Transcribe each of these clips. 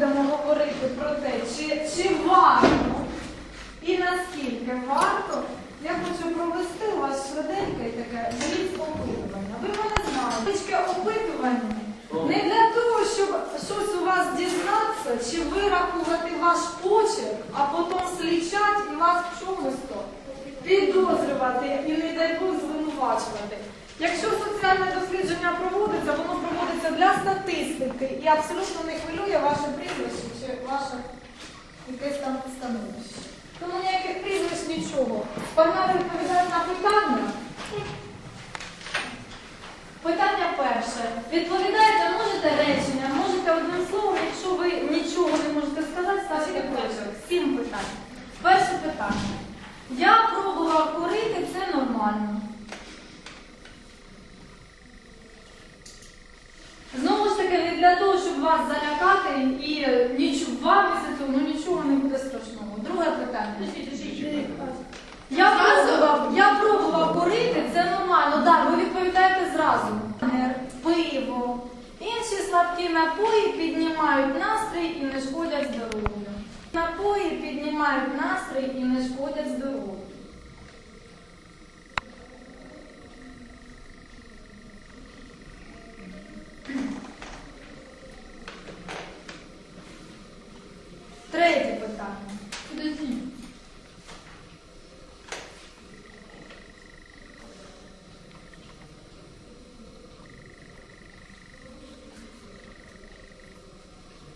будемо говорити про те, чи, чи варто і наскільки варто, я хочу провести у вас швиденьке таке зріз опитування. Ви мене знали. Таке опитування не для того, щоб щось у вас дізнатися, чи вирахувати ваш почерк, а потім слічати і вас в чомусь підозрювати і не дай Бог звинувачувати. Якщо соціальне дослідження проводиться, воно проводиться для статистики і абсолютно не хвилює ваше прізвище чи ваше якесь там становище. Тому ніяких прізвищ нічого. Погнали відповідають на питання. Питання перше. Відповідаєте, можете речення, можете одним словом, якщо ви нічого не можете сказати, ставте почерк. Сім питань. Перше питання. Я пробував курити, це нормально. Знову ж таки, не для того, щоб вас залякати і нічого, два місяці, ну нічого не буде страшного. Друге питання. Я пробував, я пробував курити, це нормально. Так, ви відповідаєте зразу. Пиво. Інші слабкі напої піднімають настрій і не шкодять здоров'ю. Напої піднімають настрій і не шкодять здоров'ю. Третє питання.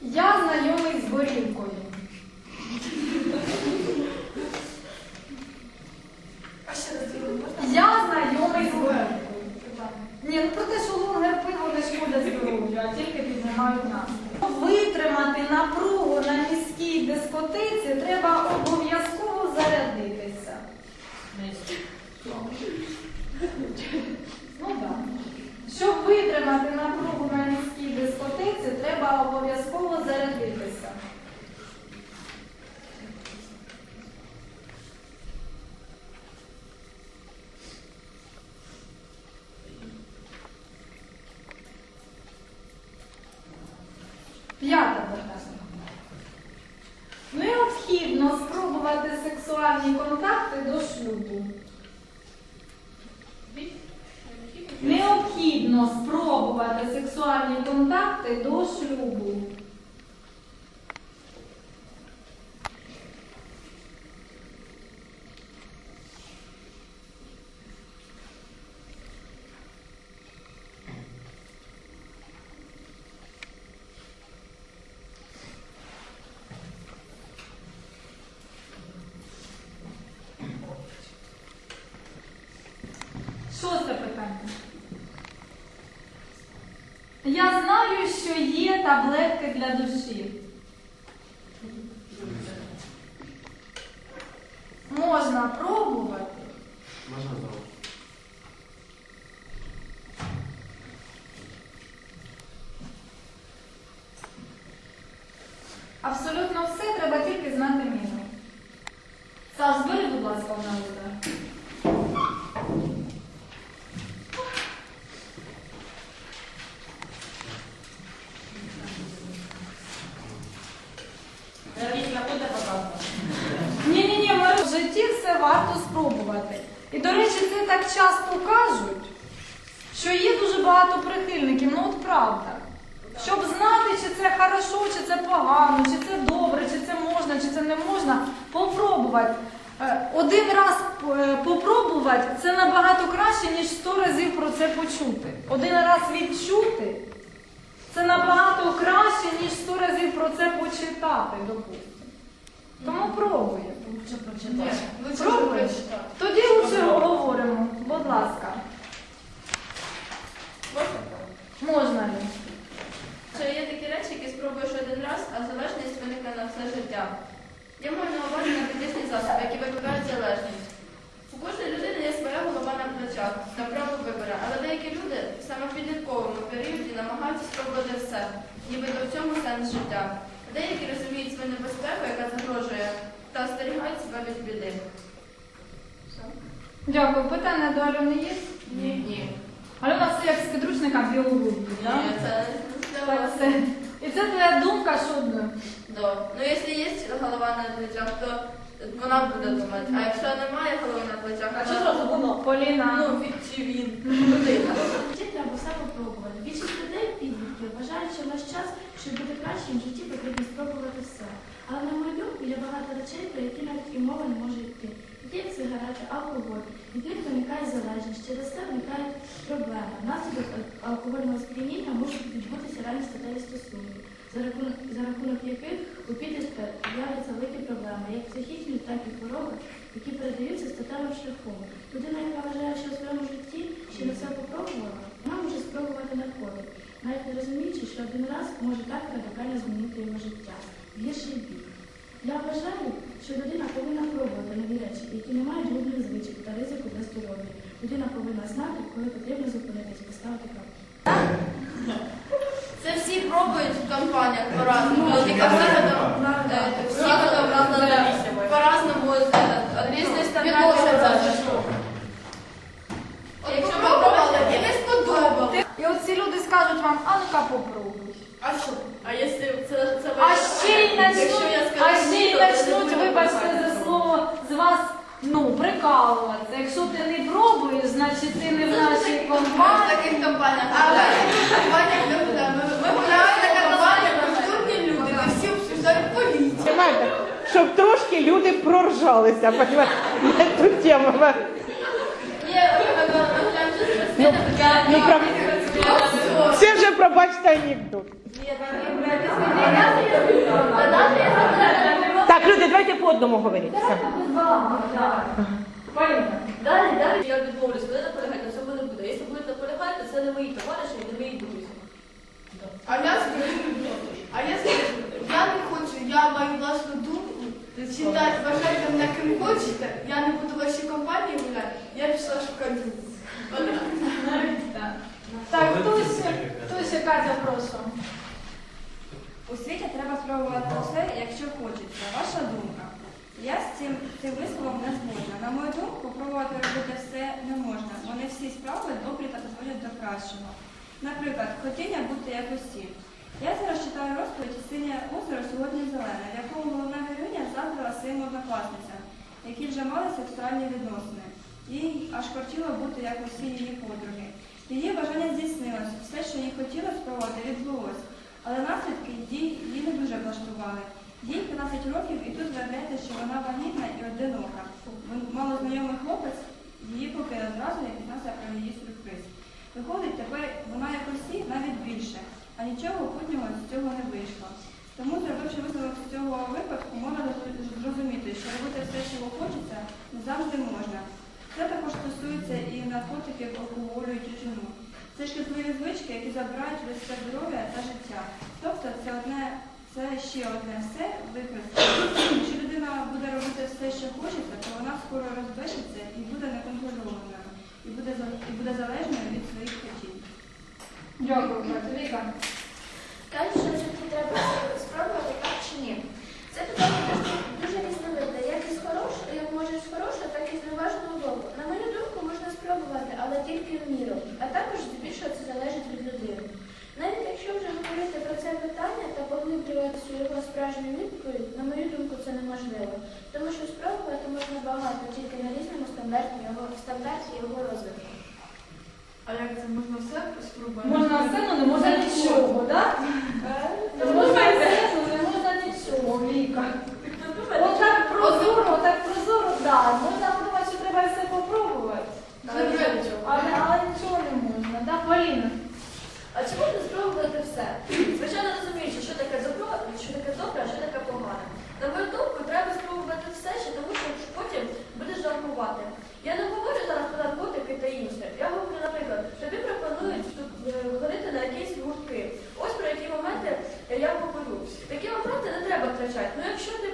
Я знайомий з горілкою. Я знайомий з горілкою. Ні, ну про те, що лонгер пиво не шкодять здоров'ю, а тільки піднімають настрій. Витримати напругу на міській дискотеці треба обов'язково зарядитися. Ну так. Щоб витримати напругу на міській дискотеці, треба обов'язково зарядитися. П'яте питання. Необхідно спробувати сексуальні контакти до шлюбу. Необхідно спробувати сексуальні контакти до шлюбу. Шосте питання. Я знаю, що є таблетки для душі. Можна пробувати. Можна знову? Абсолютно все треба тільки знати міну. Саш, збери, будь ласка, в наліта. Ні, ні, ні, в житті все варто спробувати. І, до речі, це так часто кажуть, що є дуже багато прихильників, ну от правда. Щоб знати, чи це хорошо, чи це погано, чи це добре, чи це можна, чи це не можна, попробувати. Е, Один раз е, попробувати це набагато краще, ніж сто разів про це почути. Один раз відчути це набагато краще, ніж сто разів про це почитати, допустимо. Тому пробуємо. Пробуєш? Тоді лучше говоримо. Будь ласка. Можна ли? Що є такі речі, які спробуєш один раз, а залежність виникне на все життя. Я маю на увазі наркотичні засоби, які викликають залежність. У кожної людини є своя голова на плечах та право вибору, але деякі люди саме в підлітковому періоді намагаються спробувати все, нібито в цьому сенс життя. Деякі розуміють свою небезпеку, яка загрожує, та остерігають себе від біди. Дякую. Питання до Альони є? Ні. Ні. Альона, це як з підручника біології, да? Ні, це Так. І це твоя думка, що ну, Да. Ну, якщо є голова на плечах, то вона буде думати. А якщо немає голови на плечах, А що воно? Поліна. Ну, від- чи він, людина. В житті треба все попробувати. Більшість людей що наш час, щоб бути кращим в житті, потрібно спробувати все. Але на мою думку, є багато речей, про які навіть і мова не може йти. Як сигарети, алкоголь. Від них виникає залежність, через це виникають проблеми. Внаслідок ал- алкогольного сп'яніння можуть відбутися реальні статеві стосунки, за рахунок, за рахунок яких у підлітка з'являються великі проблеми, як психічні, так і хвороби, які передаються статевим шляхом. Людина, яка вважає, що у своєму житті ще не все попробувала, вона може спробувати наркотик, навіть не розуміючи, що один раз може так радикально змінити його життя гірший бік. Я вважаю, що людина повинна пробувати нові речі, які не мають губних звичок та ризику для здоров'я. Людина повинна знати, коли потрібно зупинитись, поставити крок. Це всі пробують в компаніях по-разному. Вигода, е, всі по- по-разному е, різний стандарт. Якщо ви пробували і не сподобалось. І от ці люди скажуть вам, а попробуй. А що? А якщо це, це А ще й начнуть, а ще й ні, то це не начнуть, вибачте за слово, з вас ну, прикалуватися. Якщо ти не пробуєш, значить ти не в нашій В компанії. таких компаніях. Але в компаніях ми гуляємо. Ми гуляємо така компанія, культурні люди, де всі обсуждають політику. Понимаєте? Щоб трошки люди проржалися, понимаєте, на цю тему. Ні, ми Ну, ну, прав... Це вже пробачте анекдот. Так, люди, давайте по одному говорити. Все. Далі, далі я відмовлюсь, коли наполягати, все буде буде. Якщо будете наполягати, то це не мої товариші не мої друзі. А я скажу, а я скажу, я не хочу, я маю власну думку. Читати, вважайте мене ким хочете, я не буду в вашій компанії гуляти, я пішла шукати. Так, хтось, хтось, Катя, прошу. У світі треба спробувати все, якщо хочеться. Ваша думка. Я з цим, цим висловом не згодна. На мою думку, пробувати робити все не можна. Вони всі справи добрі та призводять до кращого. Наприклад, хотіння бути як усі. Я зараз читаю розповідь «Синє озеро сьогодні зелене, в якому головна героїня заздрила своїм однокласницям, які вже мали сексуальні відносини. Їй аж хотіло бути як усі її подруги. Її бажання здійснилось, все, що їй хотілося спробувати, відбулось. Але наслідки її не дуже влаштували. Їй 15 років і тут виявляється, що вона вагітна і одинока. Вон- Малознайомий хлопець її покинув зразу, як дізнався про її сюрприз. Виходить, тепер вона як усі навіть більше, а нічого путнього з цього не вийшло. Тому, зробивши висновок з цього випадку, можна зрозуміти, що робити все, чого хочеться, не завжди можна. Це також стосується і наркотиків, алкоголю і тютюну. Це шкідливі звички, які забирають людське здоров'я та життя. Тобто це одне, це ще одне все використання. Якщо людина буде робити все, що хочеться, то вона скоро розбешеться і буде неконтрольованою, і буде, і буде залежною від своїх хотів. Дякую. Віка. Кажуть, що все-таки треба спробувати так чи ні. Це питання дуже різновидне. Як із хорошого, як може з хорошого, так і з неважного боку. На мою думку, можна спробувати, але тільки в міру. А також здебільшого це залежить від людини. Навіть якщо вже говорити про це питання та поглиблюватися у його справжню відповідь, на мою думку, це неможливо. Тому що спробувати можна багато, тільки на різному стандарті його стандарті його розвитку. А як це можна все але не можна нічого, так? Можна все, але не можна нічого, Віка. Отак прозоро, отак прозоро, так. Можна подумати, що треба все попробувати. Це вже нічого. Але, але нічого не можна, так, Поліна? А чи можна спробувати все? Звичайно, розуміючи, що таке добро, що таке добре, а що таке погане. На мою думку, треба спробувати все, ще тому що потім будеш жалкувати. Я не говорю зараз про наркотики та інше. Я говорю, наприклад, тобі пропонують вступ- е, ходити на якісь гуртки. Ось про які моменти я говорю. Такі моменти не треба втрачати. Ну якщо ти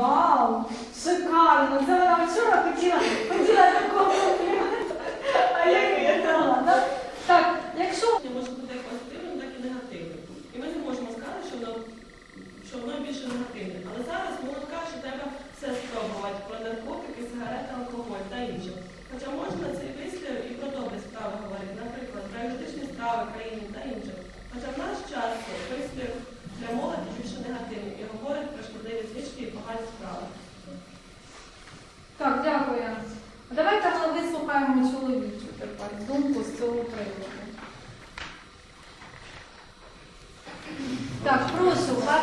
Вау! Шикарно! Це вона вчора хотіла, хотіла такого компліменту, а я їй дала, так? Так, якщо може бути як позитивним, так і негативним. І ми не можемо сказати, що воно, що воно більше негативне. Але зараз молодь каже, що треба все спробувати про наркотики, сигарети, алкоголь та інше. Хоча можна цей вислів і про добрі справи говорити, наприклад, про екзотичні справи країни та інше. Хоча в наш час вислів для молоді більше негативний і говорить про звички і погані справи. Так, дякую. Давайте ми вислухаємо чоловічу тепер думку з цього приводу. Так, прошу, вас.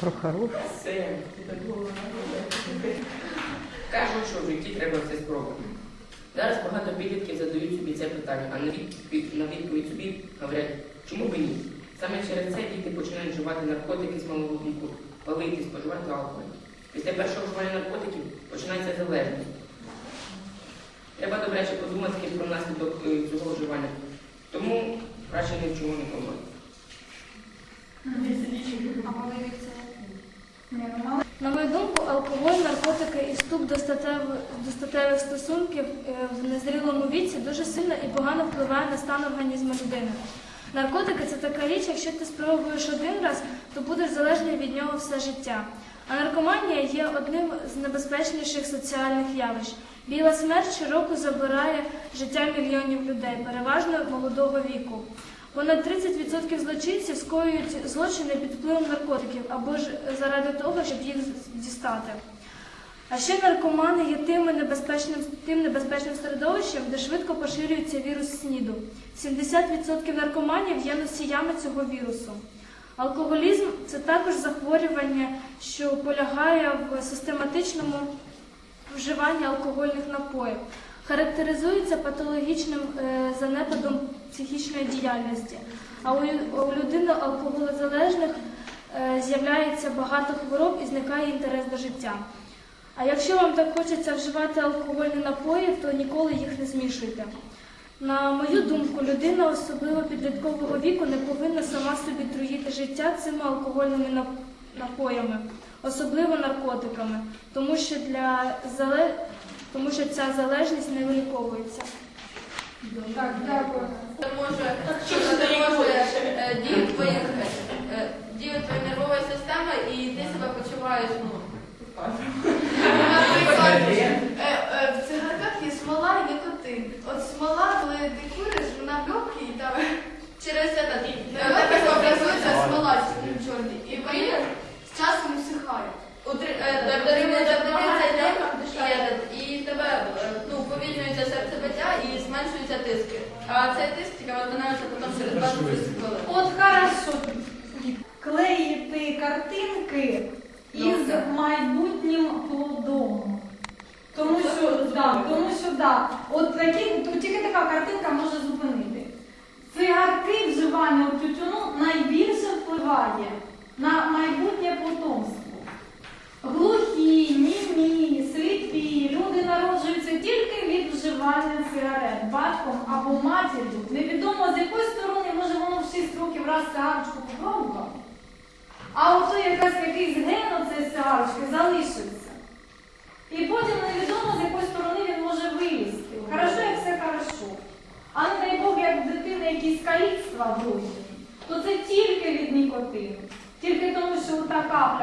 Про хороше. Все. Кажуть, що в житті треба все спробувати. Зараз багато підлітків задають собі це питання, а на відповідь, на відповідь собі говорять, чому б і ні? Саме через це діти починають вживати наркотики з малого віку, палити, споживати алкоголь. Після першого вживання наркотиків починається залежність. Треба добряче подумати про наслідок е, цього вживання. Тому краще ні в чому не мали- На мою думку, алкоголь, наркотики і вступ до статевих, до статевих стосунків е, в незрілому віці дуже сильно і погано впливає на стан організму людини. Наркотики це така річ, якщо ти спробуєш один раз, то будеш залежний від нього все життя. А наркоманія є одним з небезпечніших соціальних явищ. Біла смерть щороку забирає життя мільйонів людей, переважно молодого віку. Понад 30% злочинців скоюють злочини під впливом наркотиків або ж заради того, щоб їх дістати. А ще наркомани є тим небезпечним, тим небезпечним середовищем, де швидко поширюється вірус СНІДу. 70% наркоманів є носіями цього вірусу. Алкоголізм це також захворювання, що полягає в систематичному вживанні алкогольних напоїв. Характеризується патологічним е, занепадом психічної діяльності. А у, людини алкоголезалежних е, з'являється багато хвороб і зникає інтерес до життя. А якщо вам так хочеться вживати алкогольні напої, то ніколи їх не змішуйте. На мою думку, людина, особливо підліткового віку, не повинна сама собі труїти життя цими алкогольними напоями, особливо наркотиками, тому що, для зале... тому що ця залежність не виліковується. Так, дякую. Це може, дію твоєї нервової системи і ти себе почуваєш, ну, Наприклад, е, е, в цигарках є смола і никотин. От смола, коли ти куриш, вона в легкі, і там через це легко образується смола чорний. І вони з часом усихають. Утри- е, тобто рівень запитається йде, і этот, і в тебе е, ну, уповільнюється серцебиття і зменшується тиск. А цей тиск тільки виконується потім через 20 хвилин. От хорошо. Клеїти картинки із майбутнім плодом. Тому що, да, да, от такі, тільки така картинка може зупинити. Цигарки вживання у тютюну найбільше впливає на майбутнє потомство. Глухі, німі, сліпі, люди народжуються тільки від вживання сигарет батьком або матір'ю. Невідомо з якої сторони, може воно в 6 років раз цигарочку попробував. А ото якась якийсь ген оцеї цигарочки залишився. І потім невідомо з якої сторони він може вилізти. Хорошо, як все хорошо. А не дай Бог, як в дитини якісь каліцтва вроді, то це тільки від нікотину. Тільки тому, що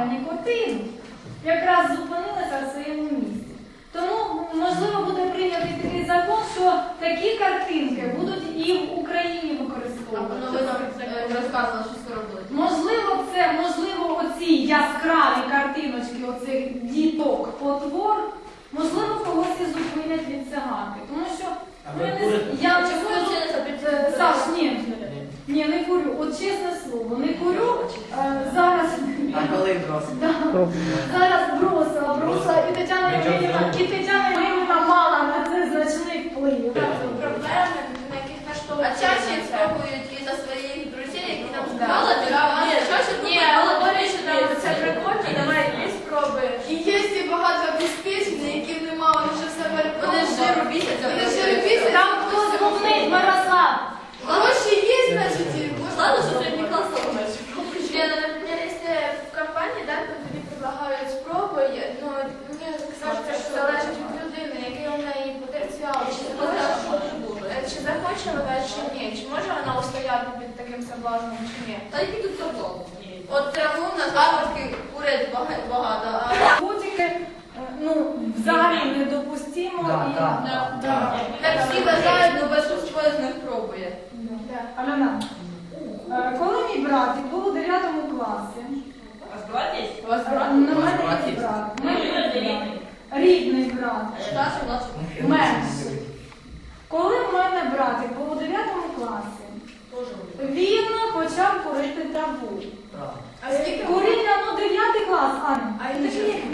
та нікотину якраз зупинилася в своєму місці. Тому, можливо, буде прийнятий такий закон, що такі картинки будуть і в Україні А воно використовуватися. ви що скоро буде. Можливо, це, можливо, оці яскраві картиночки, оцих діток потвор, можливо, когось і зупинять від цигарки. Тому що ну, я, не, під е, Саш, ні, ні, не курю. От чесне слово, не курю. Е, зараз Коли зараз бросила, бросила, і Тетяна Євгенівна, і Тетяна Євгенівна мала на це значний вплив. Проблеми, на яких А чаще спробують і за своїх друзів, які там мало Ні, чаще Ні, говорять, що там це прикольно, давай є спроби. І є і багато обезпечених, яким нема, вони вже все Вони жиру бісяться. Вони жиру бісяться. Там хтось губнить Мирослав. Гроші є, значить, і можна. що вода чи ні? Чи може вона устояти під таким соблазном чи ні? Та й під соблазном. От тому на заробки уряд багато, а Наркотики е, ну, взагалі недопустимо. Да, і... да, всі бажають, ну без чого з них пробує. Да. Е, коли мій братик був у 9 класі, У вас е, брат? на мене є брат, рідний брат, у нас. Коли в мене братик був у 9 класі, він почав курити табу. Куріння, ну 9 клас, Аня. А